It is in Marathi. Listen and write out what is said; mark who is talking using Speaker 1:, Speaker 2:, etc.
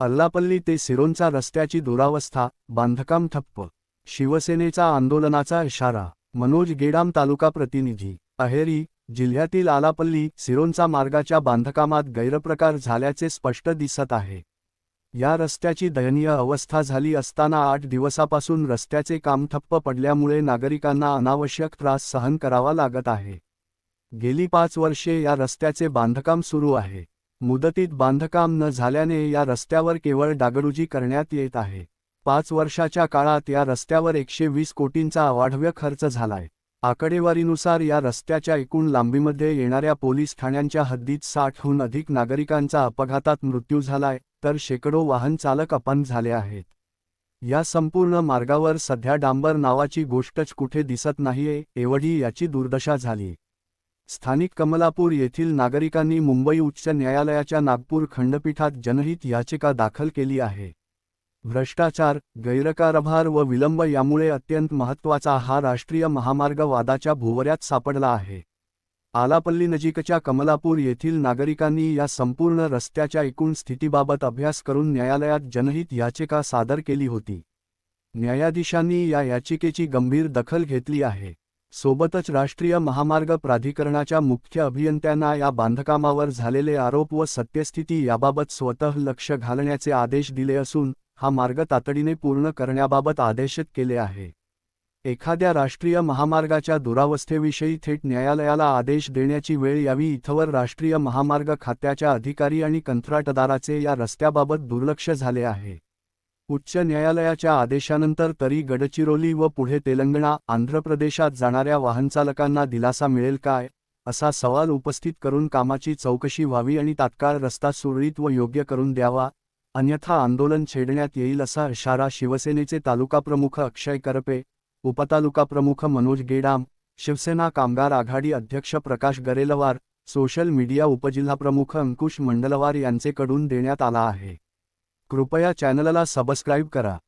Speaker 1: अल्लापल्ली ते सिरोंचा रस्त्याची दुरावस्था बांधकाम ठप्प शिवसेनेचा आंदोलनाचा इशारा मनोज गेडाम तालुका प्रतिनिधी अहेरी जिल्ह्यातील आलापल्ली सिरोंचा मार्गाच्या बांधकामात गैरप्रकार झाल्याचे स्पष्ट दिसत आहे. या रस्त्याची दयनीय अवस्था झाली असताना आठ दिवसापासून रस्त्याचे काम ठप्प पडल्यामुळे नागरिकांना अनावश्यक त्रास सहन करावा लागत आहे. गेली पाच वर्षे या रस्त्याचे बांधकाम सुरू आहे. मुदतीत बांधकाम न झाल्याने या रस्त्यावर केवळ डागडुजी करण्यात येत आहे. पाच वर्षाच्या काळात या रस्त्यावर एकशे वीस कोटींचा अवाढव्य खर्च झालाय. आकडेवारीनुसार या रस्त्याच्या एकूण लांबीमध्ये येणाऱ्या पोलीस ठाण्यांच्या हद्दीत साठहून अधिक नागरिकांचा अपघातात मृत्यू झालाय तर शेकडो वाहन चालक अपंग झाले आहेत. या संपूर्ण मार्गावर सध्या डांबर नावाची गोष्टच कुठे दिसत नाहीये एवढी याची दुर्दशा झाली स्थानिक कमलापूर येथील नागरिकांनी मुंबई उच्च न्यायालयाच्या नागपूर खंडपीठात जनहित याचिका दाखल केली आहे. भ्रष्टाचार गैरकारभार व विलंब यामुळे अत्यंत महत्त्वाचा हा राष्ट्रीय महामार्ग वादाच्या भुवऱ्यात सापडला आहे. आलापल्ली नजीकच्या कमलापूर येथील नागरिकांनी या संपूर्ण रस्त्याच्या एकूण स्थितीबाबत अभ्यास करून न्यायालयात जनहित याचिका सादर केली होती. न्यायाधीशांनी या याचिकेची गंभीर दखल घेतली आहे. सोबतच राष्ट्रीय महामार्ग प्राधिकरणाच्या मुख्य अभियंत्यांना या बांधकामावर झालेले आरोप व सत्यस्थिती याबाबत स्वतः लक्ष घालण्याचे आदेश दिले असून हा मार्ग तातडीने पूर्ण करण्याबाबत आदेशित केले आहे. एखाद्या राष्ट्रीय महामार्गाच्या दुरावस्थेविषयी थेट न्यायालयाला आदेश देण्याची वेळ यावी इथवर राष्ट्रीय महामार्ग खात्याच्या अधिकारी आणि कंत्राटदाराचे या रस्त्याबाबत दुर्लक्ष झाले आहे. उच्च न्यायालयाच्या आदेशानंतर तरी गडचिरोली व पुढे तेलंगणा आंध्र प्रदेशात जाणाऱ्या वाहनचालकांना दिलासा मिळेल काय असा सवाल उपस्थित करून कामाची चौकशी व्हावी आणि तात्काळ रस्ता सुरळीत व योग्य करून द्यावा अन्यथा आंदोलन छेडण्यात येईल असा इशारा शिवसेनेचे तालुकाप्रमुख अक्षय करपे उपतालुकाप्रमुख मनोज गेडाम शिवसेना कामगार आघाडी अध्यक्ष प्रकाश गरेलवार सोशल मीडिया उपजिल्हाप्रमुख अंकुश मंडलवार यांचेकडून देण्यात आला आहे. कृपया चॅनलला सबस्क्राईब करा.